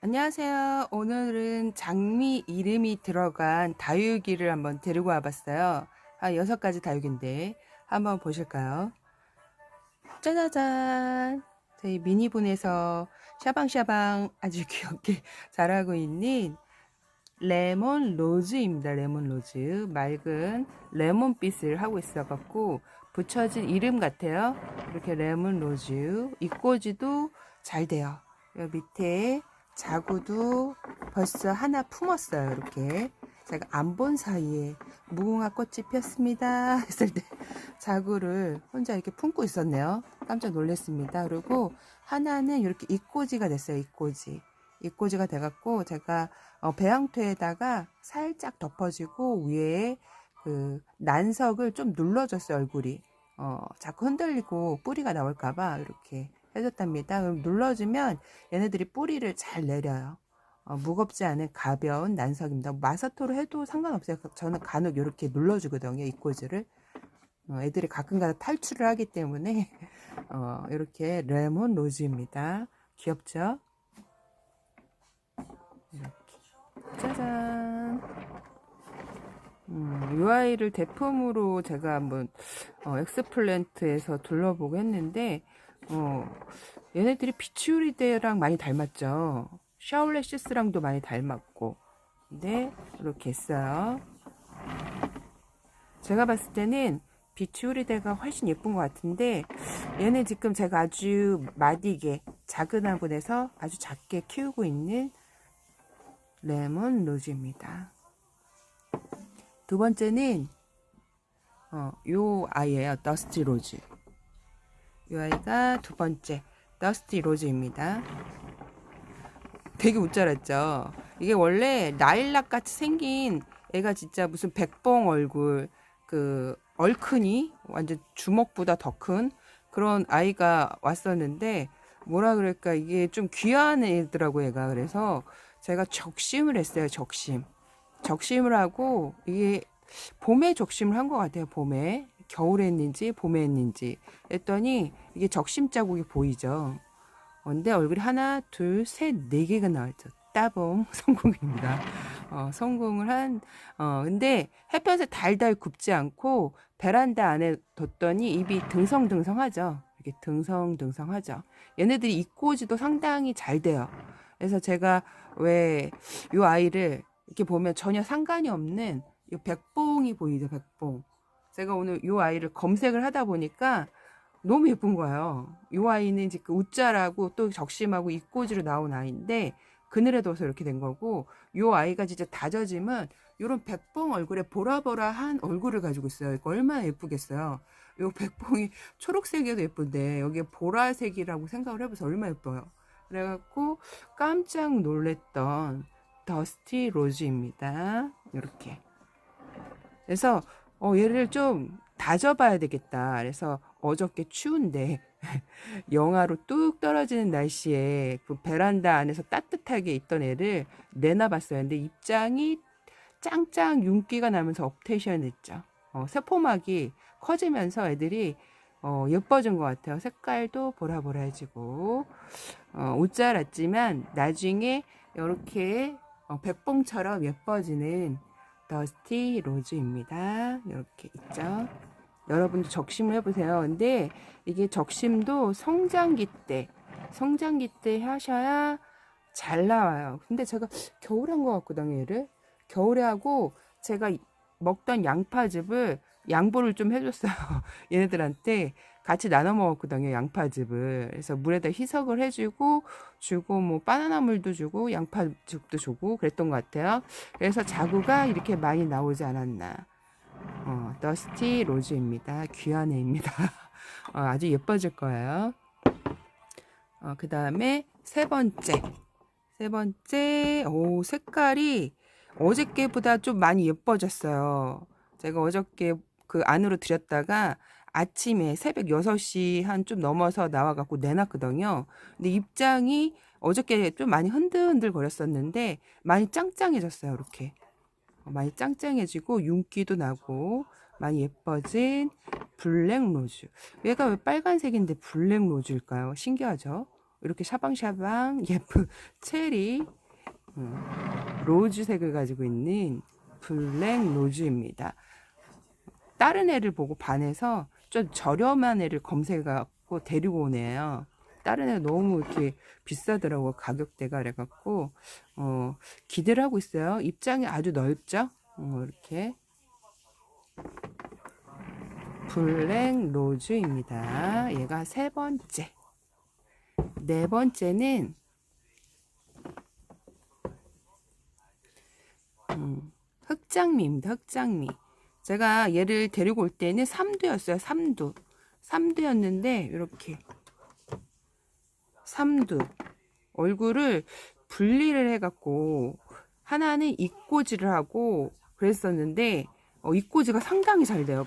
안녕하세요. 오늘은 장미 이름이 들어간 다육이를 한번 데리고 와봤어요. 한 여섯 가지 다육인데 한번 보실까요? 짜자잔! 저희 미니분에서 샤방샤방 아주 귀엽게 자라고 있는 레몬 로즈입니다. 레몬 로즈. 맑은 레몬빛을 하고 있어갖고 붙여진 이름 같아요. 이렇게 레몬 로즈. 입꼬지도 잘 돼요. 밑에 자구도 벌써 하나 품었어요. 이렇게. 제가 안 본 사이에 무궁화 꽃이 폈습니다. 했을 때 자구를 혼자 이렇게 품고 있었네요. 깜짝 놀랐습니다. 그리고 하나는 이렇게 입꼬지가 됐어요. 입꼬지. 입꼬지가 돼갖고 제가 어, 배양토에다가 살짝 덮어지고 위에 그 난석을 좀 눌러줬어요. 얼굴이. 어, 자꾸 흔들리고 뿌리가 나올까봐 이렇게 해줬답니다. 그럼 눌러주면 얘네들이 뿌리를 잘 내려요. 어, 무겁지 않은 가벼운 난석입니다. 마사토로 해도 상관없어요. 저는 간혹 이렇게 눌러주거든요. 입꼬지를. 어, 애들이 가끔가다 탈출을 하기 때문에 어, 이렇게 레몬 로즈입니다. 귀엽죠? 이렇게 짜잔. 음, 이 아이를 대품으로 제가 한번 어, 엑스플랜트에서 둘러보고 했는데 어, 얘네들이 비치우리대랑 많이 닮았죠. 샤올레시스랑도 많이 닮았고 근데 이렇게 했어요. 제가 봤을 때는 비치우리대가 훨씬 예쁜 것 같은데 얘는 지금 제가 아주 마디게 작은 화분에서 아주 작게 키우고 있는 레몬 로즈입니다. 두 번째는 어, 요 아이예요. 더스티 로즈. 이 아이가 두 번째 더스티 로즈입니다. 되게 웃자랐죠. 이게 원래 라일락 같이 생긴 애가 진짜 무슨 백봉 얼굴 그 얼큰이 완전 주먹보다 더 큰 그런 아이가 왔었는데 뭐라 그럴까 이게 좀 귀한 애더라고 얘가 그래서 제가 적심을 했어요 적심 적심을 하고 이게 봄에 적심을 한 것 같아요 봄에 겨울에 했는지 봄에 했는지 했더니 이게 적심 자국이 보이죠. 근데 얼굴이 하나 둘 셋 네 개가 나왔죠. 따봉 성공입니다. 어, 성공을 한 어, 근데 햇볕에 달달 굽지 않고 베란다 안에 뒀더니 입이 등성등성하죠. 이렇게 등성등성하죠. 얘네들이 입꼬지도 상당히 잘 돼요. 그래서 제가 왜 이 아이를 이렇게 보면 전혀 상관이 없는 이 백봉이 보이죠, 백봉. 제가 오늘 이 아이를 검색을 하다 보니까 너무 예쁜 거예요. 이 아이는 지금 웃자라고 또 적심하고 입꼬지로 나온 아이인데 그늘에 둬서 이렇게 된 거고 이 아이가 진짜 다져지면 이런 백봉 얼굴에 보라보라한 얼굴을 가지고 있어요. 이거 얼마나 예쁘겠어요. 이 백봉이 초록색이어도 예쁜데 여기에 보라색이라고 생각을 해보세요. 얼마나 예뻐요. 그래갖고 깜짝 놀랬던 더스티 로즈입니다. 이렇게. 그래서 어, 얘를 좀 다져봐야 되겠다. 그래서 어저께 추운데 영하로 뚝 떨어지는 날씨에 그 베란다 안에서 따뜻하게 있던 애를 내놔봤어요. 근데 입장이 짱짱 윤기가 나면서 업테이션 했죠. 어, 세포막이 커지면서 애들이 어, 예뻐진 것 같아요. 색깔도 보라보라해지고 어, 옷 자랐지만 나중에 이렇게 어, 백봉처럼 예뻐지는 더스티 로즈입니다. 이렇게 있죠. 여러분도 적심을 해보세요. 근데 이게 적심도 성장기 때, 성장기 때 하셔야 잘 나와요. 근데 제가 겨울에 한 것 같거든요, 얘를. 겨울에 하고 제가 먹던 양파즙을 양보를 좀 해줬어요. 얘네들한테 같이 나눠 먹었거든요. 양파즙을. 그래서 물에다 희석을 해주고 주고 뭐 바나나 물도 주고 양파즙도 주고 그랬던 것 같아요. 그래서 자구가 이렇게 많이 나오지 않았나. 어, 더스티 로즈입니다. 귀한 애입니다. 어, 아주 예뻐질 거예요. 어, 그 다음에 세 번째. 세 번째, 오, 색깔이 어저께보다 좀 많이 예뻐졌어요. 제가 어저께 그 안으로 들였다가 아침에 새벽 6시 한 좀 넘어서 나와갖고 내놨거든요. 근데 입장이 어저께 좀 많이 흔들흔들 거렸었는데 많이 짱짱해졌어요. 이렇게. 어, 많이 짱짱해지고 윤기도 나고 많이 예뻐진 블랙 로즈. 얘가 왜 빨간색인데 블랙 로즈일까요? 신기하죠? 이렇게 샤방샤방 예쁜 체리 음, 로즈색을 가지고 있는 블랙 로즈입니다. 다른 애를 보고 반해서 좀 저렴한 애를 검색해갖고 데리고 오네요. 다른 애 너무 이렇게 비싸더라고 가격대가 그래갖고 어, 기대를 하고 있어요. 입장이 아주 넓죠. 어, 이렇게 블랙 로즈입니다. 얘가 세 번째. 네 번째는 음, 흑장미입니다. 흑장미. 제가 얘를 데리고 올 때는 삼두였어요. 삼두. 삼두였는데 이렇게 삼두 얼굴을 분리를 해갖고 하나는 입꼬지를 하고 그랬었는데 어, 입꼬지가 상당히 잘 돼요.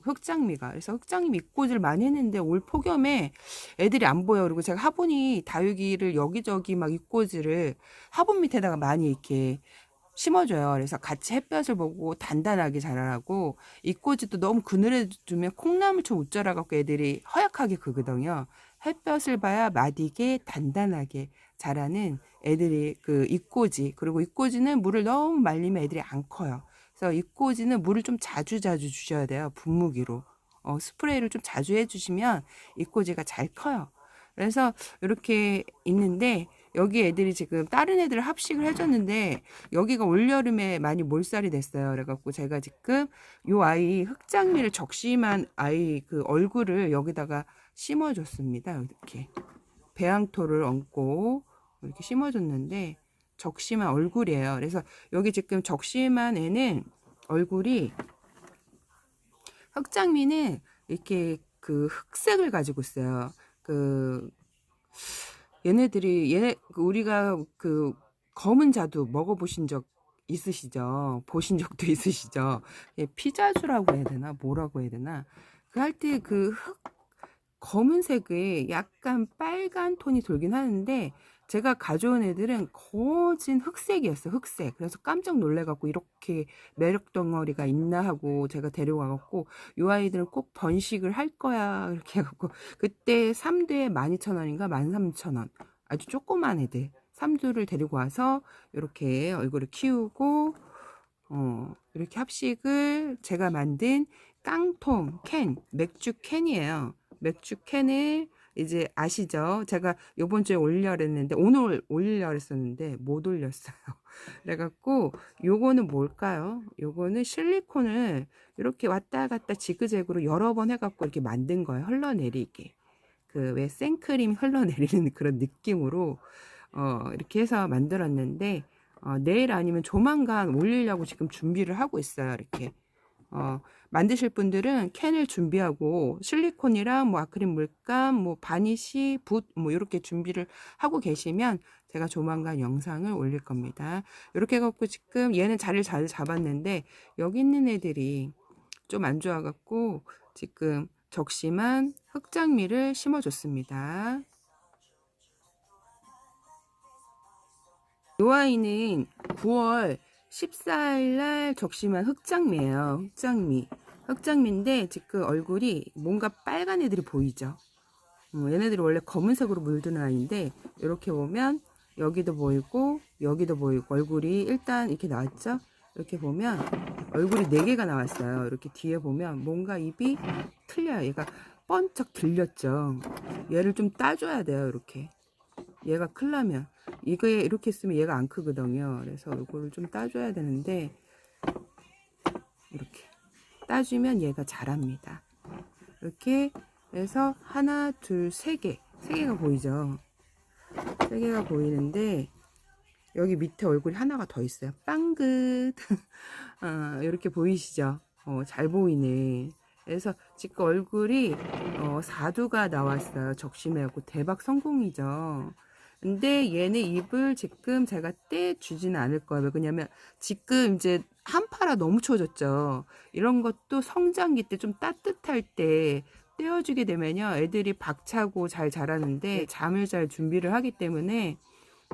흑장미가. 그래서 흑장미 입꼬지를 많이 했는데 올 폭염에 애들이 안 보여. 그리고 제가 화분이 다육이를 여기저기 막 입꼬지를 화분 밑에다가 많이 이렇게 심어줘요. 그래서 같이 햇볕을 보고 단단하게 자라라고 입꼬지도 너무 그늘에 두면 콩나물처럼 웃자라 갖고 애들이 허약하게 크거든요. 햇볕을 봐야 맛있게 단단하게 자라는 애들이 그 입꼬지 그리고 입꼬지는 물을 너무 말리면 애들이 안 커요. 그래서 입꼬지는 물을 좀 자주 자주 주셔야 돼요. 분무기로 어, 스프레이를 좀 자주 해주시면 입꼬지가 잘 커요. 그래서 이렇게 있는데 여기 애들이 지금 다른 애들을 합식을 해줬는데 여기가 올여름에 많이 몰살이 됐어요. 그래갖고 제가 지금 요 아이 흑장미를 적심한 아이 그 얼굴을 여기다가 심어줬습니다. 이렇게 배양토를 얹고 이렇게 심어줬는데 적심한 얼굴이에요. 그래서 여기 지금 적심한 애는 얼굴이 흑장미는 이렇게 그 흑색을 가지고 있어요. 그 얘네들이 얘네 그 우리가 그 검은 자두 먹어보신 적 있으시죠? 보신 적도 있으시죠? 예, 피자주라고 해야 되나? 뭐라고 해야 되나? 그 할 때그흑 검은색에 약간 빨간 톤이 돌긴 하는데 제가 가져온 애들은 거진 흑색이었어요. 흑색. 그래서 깜짝 놀래갖고 이렇게 매력 덩어리가 있나 하고 제가 데려와갖고 요 아이들은 꼭 번식을 할 거야. 이렇게 해갖고 그때 3두에 12,000원인가 13,000원. 아주 조그만 애들. 3두를 데리고 와서 이렇게 얼굴을 키우고 어, 이렇게 합식을 제가 만든 깡통 캔, 맥주 캔이에요. 맥주 캔을 이제 아시죠? 제가 요번 주에 올려 그랬는데 오늘 올려 그랬었는데 못 올렸어요. 그래갖고 요거는 뭘까요? 요거는 실리콘을 이렇게 왔다 갔다 지그재그로 여러 번 해갖고 이렇게 만든 거예요. 흘러내리게. 그 왜 생크림 흘러내리는 그런 느낌으로 어 이렇게 해서 만들었는데 어 내일 아니면 조만간 올리려고 지금 준비를 하고 있어요. 이렇게. 어, 만드실 분들은 캔을 준비하고 실리콘이랑 뭐 아크릴 물감, 뭐 바니시, 붓, 뭐 이렇게 준비를 하고 계시면 제가 조만간 영상을 올릴 겁니다. 이렇게 해갖고 지금 얘는 자리를 잘 잡았는데 여기 있는 애들이 좀 안 좋아갖고 지금 적심한 흑장미를 심어줬습니다. 이 아이는 9월 14일 날 적심한 흑장미예요. 흑장미. 흑장미인데 지금 얼굴이 뭔가 빨간 애들이 보이죠. 어, 얘네들이 원래 검은색으로 물드는 아이인데 이렇게 보면 여기도 보이고 여기도 보이고 얼굴이 일단 이렇게 나왔죠. 이렇게 보면 얼굴이 4개가 나왔어요. 이렇게 뒤에 보면 뭔가 입이 틀려요. 얘가 번쩍 들렸죠. 얘를 좀 따줘야 돼요. 이렇게. 얘가 클라면 이거에 이렇게 쓰면 얘가 안 크거든요. 그래서 이거를 좀 따줘야 되는데 이렇게 따주면 얘가 자랍니다. 이렇게 해서 하나, 둘, 세 개, 세 개가 보이죠. 세 개가 보이는데 여기 밑에 얼굴이 하나가 더 있어요. 빵긋. 어, 이렇게 보이시죠? 어, 잘 보이네. 그래서 지금 얼굴이 어, 4두가 나왔어요. 적심해갖고 대박 성공이죠. 근데 얘는 입을 지금 제가 떼주지는 않을 거예요. 왜냐면 지금 이제 한파라 너무 추워졌죠. 이런 것도 성장기 때 좀 따뜻할 때 떼어주게 되면요. 애들이 박차고 잘 자라는데 잠을 잘 준비를 하기 때문에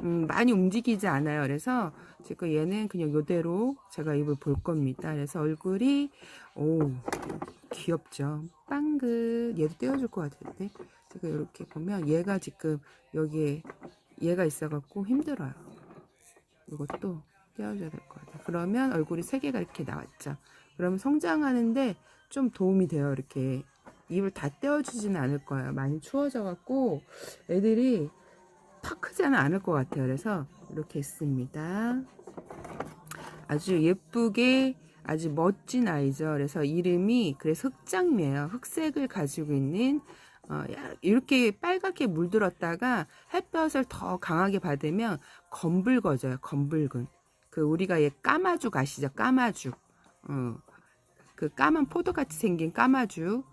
음, 많이 움직이지 않아요. 그래서 지금 얘는 그냥 이대로 제가 입을 볼 겁니다. 그래서 얼굴이 오 귀엽죠. 빵긋 얘도 떼어줄 것 같은데 지금 이렇게 보면 얘가 지금 여기에 얘가 있어갖고 힘들어요. 이것도 떼어줘야 될 것 같아요. 그러면 얼굴이 세 개가 이렇게 나왔죠. 그러면 성장하는데 좀 도움이 돼요. 이렇게 입을 다 떼어주지는 않을 거예요. 많이 추워져갖고 애들이 팍 크지는 않을 것 같아요. 그래서 이렇게 했습니다. 아주 예쁘게 아주 멋진 아이죠. 그래서 이름이 그래서 흑장미예요. 흑색을 가지고 있는 어, 야- 이렇게 빨갛게 물들었다가 햇볕을 더 강하게 받으면 검붉어져요. 검붉은. 그 우리가 얘 까마죽 아시죠? 까마죽. 어, 그 까만 포도같이 생긴 까마죽.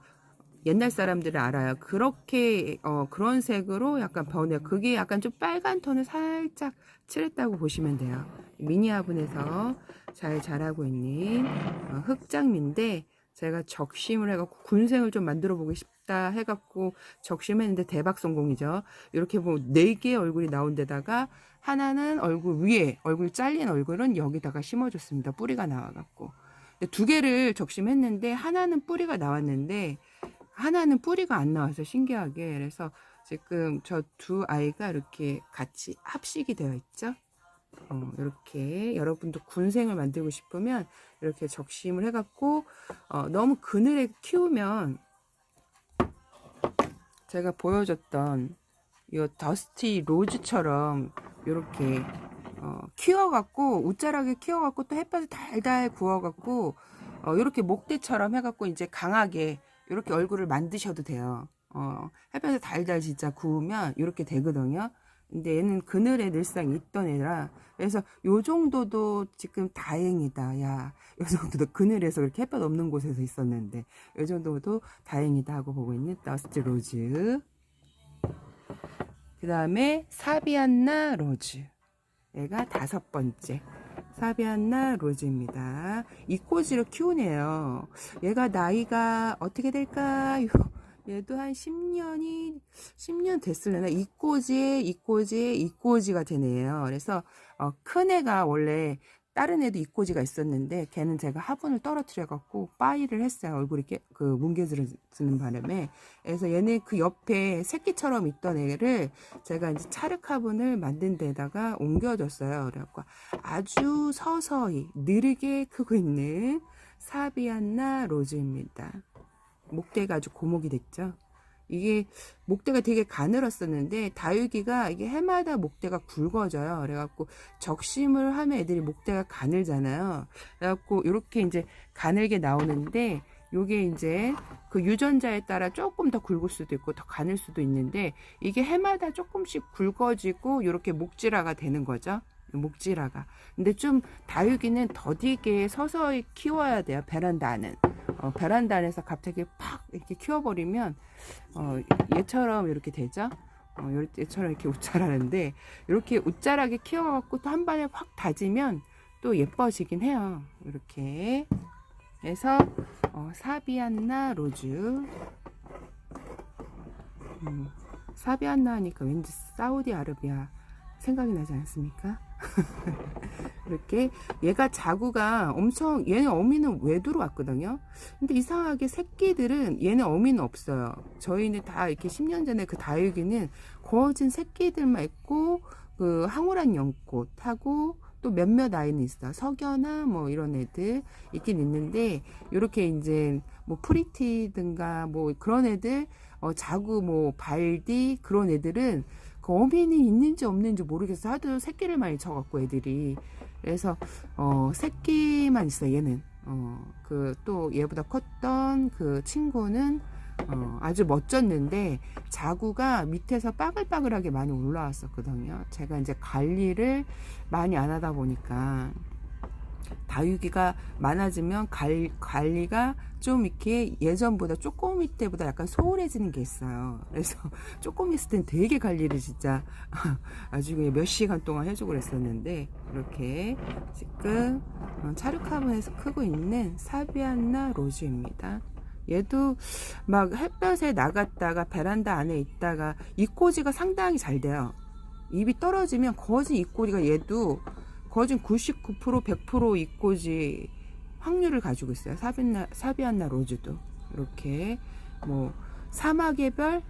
옛날 사람들은 알아요. 그렇게 어, 그런 색으로 약간 변해요. 그게 약간 좀 빨간 톤을 살짝 칠했다고 보시면 돼요. 미니 화분에서 잘 자라고 있는 어, 흑장미인데 제가 적심을 해갖고 군생을 좀 만들어 보고 싶다 해갖고 적심했는데 대박 성공이죠. 이렇게 보면 네 개의 얼굴이 나온 데다가 하나는 얼굴 위에 얼굴 잘린 얼굴은 여기다가 심어줬습니다. 뿌리가 나와갖고 두 개를 적심했는데 하나는 뿌리가 나왔는데 하나는 뿌리가 안 나와서 신기하게 그래서 지금 저 두 아이가 이렇게 같이 합식이 되어 있죠. 어, 이렇게 여러분도 군생을 만들고 싶으면 이렇게 적심을 해갖고 어, 너무 그늘에 키우면 제가 보여줬던 이 더스티 로즈처럼 이렇게 어, 키워갖고 웃자라게 키워갖고 또 햇볕에 달달 구워갖고 어, 이렇게 목대처럼 해갖고 이제 강하게 이렇게 얼굴을 만드셔도 돼요. 어, 햇볕에 달달 진짜 구우면 이렇게 되거든요. 근데 얘는 그늘에 늘상 있던 애라 그래서 요 정도도 지금 다행이다. 야, 요 정도도 그늘에서 그렇게 햇볕 없는 곳에서 있었는데 요 정도도 다행이다 하고 보고 있는 더스트 로즈. 그 다음에 사비안나 로즈. 얘가 다섯 번째. 사비안나 로즈입니다. 이꼬지를 키우네요. 얘가 나이가 어떻게 될까요? 얘도 한 10년이 10년 됐을려나 이꼬지에 이꼬지에 이꼬지가 되네요. 그래서 어, 큰 애가 원래 다른 애도 이꼬지가 있었는데 걔는 제가 화분을 떨어뜨려 갖고 빠이를 했어요. 얼굴이 깨, 그 뭉개지는 바람에. 그래서 얘는 그 옆에 새끼처럼 있던 애를 제가 이제 차륵 화분을 만든 데다가 옮겨줬어요. 그래갖고 아주 서서히 느리게 크고 있는 사비안나 로즈입니다. 목대가 아주 고목이 됐죠. 이게 목대가 되게 가늘었었는데 다육이가 이게 해마다 목대가 굵어져요. 그래갖고 적심을 하면 애들이 목대가 가늘잖아요. 그래갖고 이렇게 이제 가늘게 나오는데 요게 이제 그 유전자에 따라 조금 더 굵을 수도 있고 더 가늘 수도 있는데 이게 해마다 조금씩 굵어지고 이렇게 목질화가 되는 거죠. 목질화가. 근데 좀 다육이는 더디게 서서히 키워야 돼요. 베란다 안은. 어, 베란다 안에서 갑자기 팍 이렇게 키워버리면 어, 얘처럼 이렇게 되죠. 어, 요- 얘처럼 이렇게 웃자라는데 이렇게 웃자라게 키워갖고 또 한 번에 확 다지면 또 예뻐지긴 해요. 이렇게 해서 어, 사비안나 로즈 음, 사비안나 하니까 왠지 사우디아라비아 생각이 나지 않습니까? 이렇게 얘가 자구가 엄청 얘는 어미는 외두로 왔거든요. 근데 이상하게 새끼들은 얘는 어미는 없어요. 저희는 다 이렇게 10년 전에 그 다육이는 거진 새끼들만 있고 그 황홀한 연꽃하고 또 몇몇 아이는 있어. 석여나 뭐 이런 애들 있긴 있는데 이렇게 이제 뭐 프리티든가 뭐 그런 애들 어 자구 뭐 발디 그런 애들은 그 어미는 있는지 없는지 모르겠어. 하도 새끼를 많이 쳐갖고 애들이. 그래서 어 새끼만 있어 얘는. 어그 또 얘보다 컸던 그 친구는 어 아주 멋졌는데 자구가 밑에서 빠글빠글하게 많이 올라왔었거든요. 제가 이제 관리를 많이 안 하다 보니까 다육이가 많아지면 관, 관리가 좀 이렇게 예전보다 쪼꼬미 때보다 약간 소홀해지는 게 있어요. 그래서 쪼꼬미 있을 땐 되게 관리를 진짜 아주 그냥 몇 시간 동안 해주고 그랬었는데 이렇게 지금 어, 차르카본에서 크고 있는 사비안나 로즈입니다. 얘도 막 햇볕에 나갔다가 베란다 안에 있다가 이 꼬지가 상당히 잘 돼요. 입이 떨어지면 거진 이꼬지가 얘도 거진 99% 100% 이꼬지 확률을 가지고 있어요. 사비안나, 사비안나 로즈도. 이렇게 뭐 사막의 별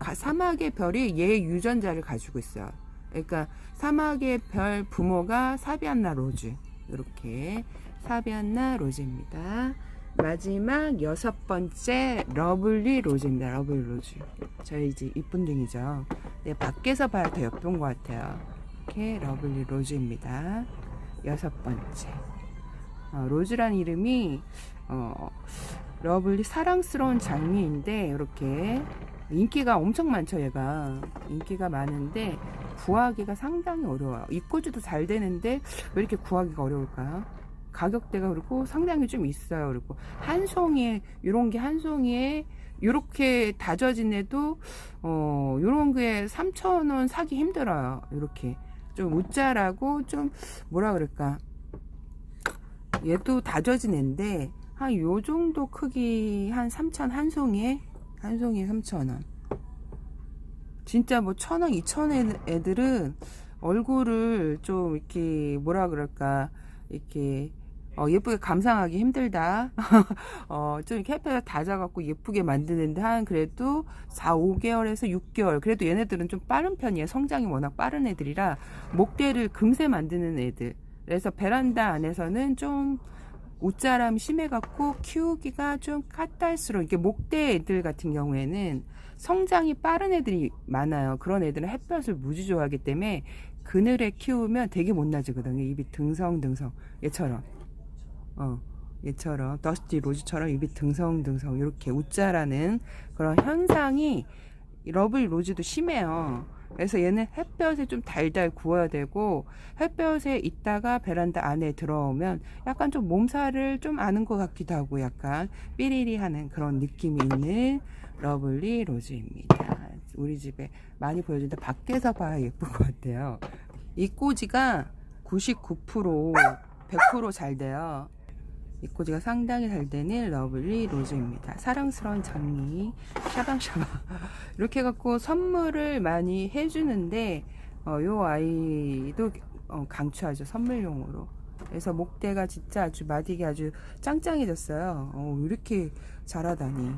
가- 사막의 별이 얘 유전자를 가지고 있어요. 그러니까 사막의 별 부모가 사비안나 로즈. 이렇게 사비안나 로즈입니다. 마지막 여섯 번째 러블리 로즈입니다. 러블리 로즈. 저희 이제 이쁜 등이죠. 네, 밖에서 봐야 더 예쁜 것 같아요 이렇게 러블리 로즈입니다. 여섯 번째. 어, 로즈란 이름이 어, 러블리 사랑스러운 장미인데 이렇게 인기가 엄청 많죠 얘가. 인기가 많은데 구하기가 상당히 어려워요. 입고지도 잘 되는데 왜 이렇게 구하기가 어려울까요? 가격대가 그리고 상당히 좀 있어요 그리고. 한 송이에 이런 게 한 송이에 이렇게 다져진 애도 어 요런 게 3,000원 사기 힘들어요 이렇게 좀 우짜라고 좀 뭐라 그럴까? 얘도 다져진 애인데 한 요 정도 크기 한 3천 한 송이에 한 송이에 3,000원. 진짜 뭐 천원 이천 애들은 얼굴을 좀 이렇게 뭐라 그럴까? 이렇게 어, 예쁘게 감상하기 힘들다. 어, 좀 이렇게 다져갖고 예쁘게 만드는데 한 그래도 4, 5개월에서 6개월. 그래도 얘네들은 좀 빠른 편이에요. 성장이 워낙 빠른 애들이라 목대를 금세 만드는 애들. 그래서 베란다 안에서는 좀 옷자람이 심해갖고 키우기가 좀 까탈스러워. 이게 목대 애들 같은 경우에는 성장이 빠른 애들이 많아요. 그런 애들은 햇볕을 무지 좋아하기 때문에 그늘에 키우면 되게 못나지거든요. 입이 등성등성. 얘처럼. 어, 얘처럼 더스티 로즈처럼 입이 등성등성 이렇게 웃자라는 그런 현상이 이 러블 로즈도 심해요. 그래서 얘는 햇볕에 좀 달달 구워야 되고 햇볕에 있다가 베란다 안에 들어오면 약간 좀 몸살을 좀 아는 것 같기도 하고 약간 삐리리 하는 그런 느낌이 있는 러블리 로즈입니다. 우리 집에 많이 보여주는데 밖에서 봐야 예쁠 것 같아요. 이 꼬지가 99% 100%잘 돼요. 이 꼬지가 상당히 잘 되는 러블리 로즈입니다. 사랑스러운 장미 샤방샤방 이렇게 해갖고 선물을 많이 해주는데 어, 요 아이도 어, 강추하죠 선물용으로. 그래서 목대가 진짜 아주 마디기 아주 짱짱해졌어요. 어, 왜 이렇게 자라다니.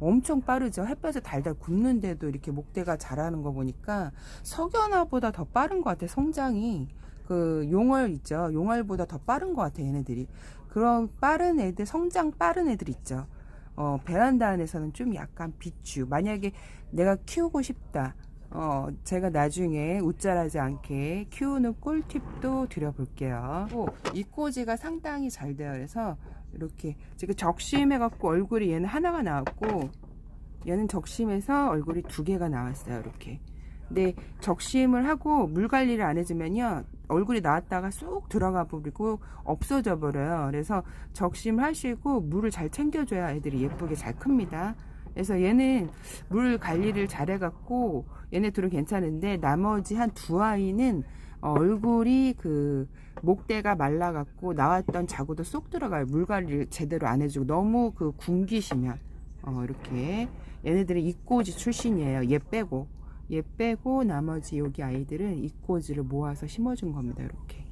엄청 빠르죠. 햇볕에 달달 굽는데도 이렇게 목대가 자라는 거 보니까 석연화보다 더 빠른 것 같아요. 성장이. 그 용월 있죠. 용월보다 더 빠른 것 같아요. 얘네들이. 그런 빠른 애들, 성장 빠른 애들 있죠. 어, 베란다 안에서는 좀 약간 비추. 만약에 내가 키우고 싶다. 어, 제가 나중에 웃자라지 않게 키우는 꿀팁도 드려볼게요. 또이 꼬지가 상당히 잘 돼요. 그래서 이렇게 지금 적심해갖고 얼굴이 얘는 하나가 나왔고 얘는 적심해서 얼굴이 두 개가 나왔어요. 이렇게. 근데 적심을 하고 물 관리를 안 해주면요 얼굴이 나왔다가 쏙 들어가 버리고 없어져 버려요. 그래서 적심을 하시고 물을 잘 챙겨줘야 애들이 예쁘게 잘 큽니다. 그래서 얘는 물 관리를 잘 해갖고 얘네들은 괜찮은데 나머지 한 두 아이는 어, 얼굴이 그 목대가 말라갖고 나왔던 자구도 쏙 들어가요. 물 관리를 제대로 안 해주고 너무 그 굶기시면 어, 이렇게 얘네들은 이꼬지 출신이에요. 얘 빼고 얘 빼고 나머지 여기 아이들은 이 꼬지를 모아서 심어준 겁니다. 이렇게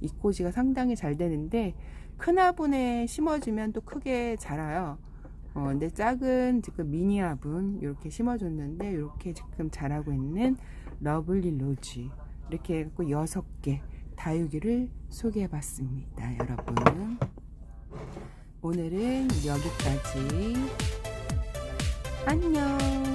이 꼬지가 상당히 잘 되는데 큰 화분에 심어주면 또 크게 자라요. 어, 근데 작은 지금 미니 화분 이렇게 심어줬는데 이렇게 지금 자라고 있는 러블리 로즈 이렇게 해갖고 여섯 개 다육이를 소개해봤습니다, 여러분. 오늘은 여기까지. 안녕.